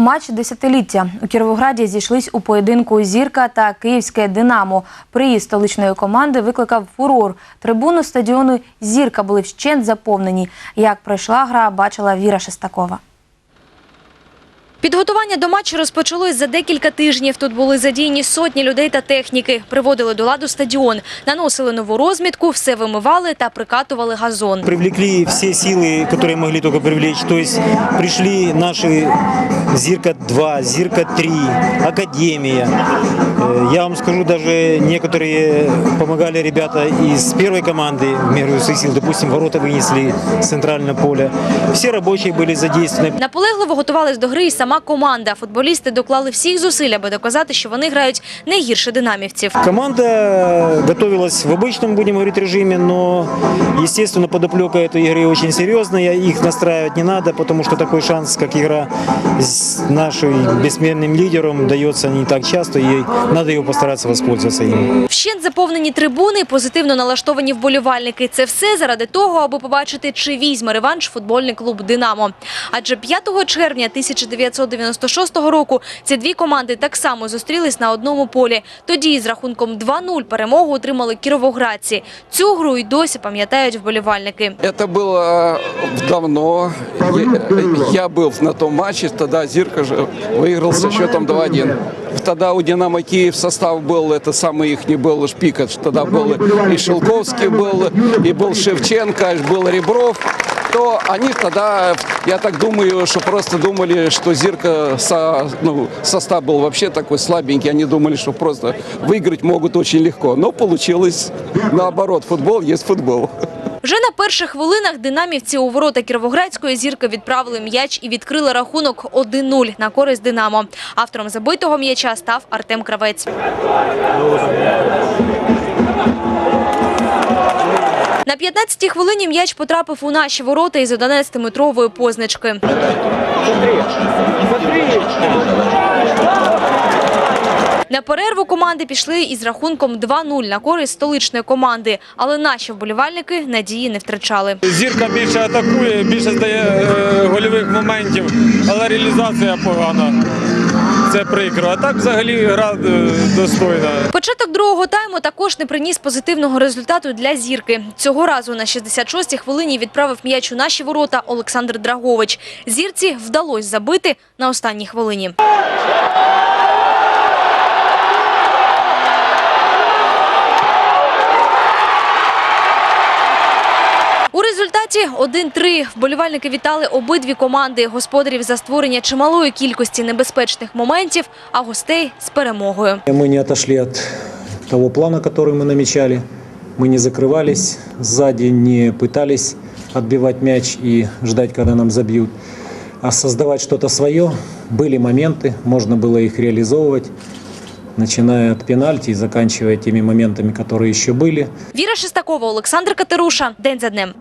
Матч десятиліття у Кіровограді зійшлись у поєдинку Зірка та Київське Динамо. Приїзд столичної команди викликав фурор. Трибуну стадіону Зірка були вщент заповнені. Як пройшла гра, бачила Віра Шестакова. Підготування до матчу розпочалось за декілька тижнів. Тут були задіяні сотні людей та техніки. Приводили до ладу стадіон, наносили нову розмітку, все вимивали та прикатували газон. Привлекли все силы, которые могли только привлечь. То есть пришли наши Зирка-2, Зирка-3, Академия. Э, Я вам скажу, даже некоторые помогали ребята из первой команды в меру своих сил. Допустим, ворота вынесли с центрального поля. Все рабочие были задействованы. Наполегливо готувались до гри і сама команда. Футболісти доклали всіх зусиль, аби доказати, що вони грають не гірше динамівців. Команда готовилась в обычном, будем говорить, режиме, но, естественно, подоплека этой игры очень серьезная. Их настраивать не надо, потому что такой шанс, как игра с нашим бессменным лидером, дается не так часто, и надо его постараться воспользоваться им. Вщент заповнені трибуни, позитивно налаштовані вболівальники. Це все заради того, аби побачити, чи візьме реванш футбольний клуб «Динамо». Адже 5 червня 1996 року ці дві команди так само зустрілись на одному полі. Тоді з рахунком 2-0 перемогу отримали кіровоградці. Цю гру й досі пам'ятають вболівальники. Это было давно. Я, я был на том матче, тогда Зирка же выиграл со счетом 2-1. Тогда у «Динамо» Киев состав был, это самый их не был шпик, это тогда был и Шелковский был, и был Шевченко, был Ребров. То они тогда, я так думаю, что просто думали, что Зирка, со- ну, состав был вообще такой слабенький. Они думали, что просто выиграть могут очень легко. Но получилось наоборот. Футбол есть футбол. Вже на перших хвилинах динамівці у ворота Кіровоградської зірки відправили м'яч і відкрили рахунок 1-0 на користь «Динамо». Автором забитого м'яча став Артем Кравець. На 15-й хвилині м'яч потрапив у наші ворота із 11-метрової позначки. На перерву команди пішли із рахунком 2-0 на користь столичної команди, але наші вболівальники надії не втрачали. Зірка більше атакує, більше здає е, гольових моментів, але реалізація погана. Це прикро. А так взагалі гра е, достойна. Початок другого тайму також не приніс позитивного результату для зірки. Цього разу на 66-й хвилині відправив м'яч у наші ворота Олександр Драгович. Зірці вдалося забити на останній хвилині. результаті 1-3 вболівальники вітали обидві команди господарів за створення чималої кількості небезпечних моментів, а гостей з перемогою. Мы не отошли от того плана, который мы намечали. Мы не закрывались сзади, не пытались отбивать мяч и ждать, когда нам забьют, а создавать что-то свое. Были моменты, можно было их реализовывать, начиная от пенальти и заканчивая теми моментами, которые еще были. Віра Шестакова, Олександр Катеруша. День за днем.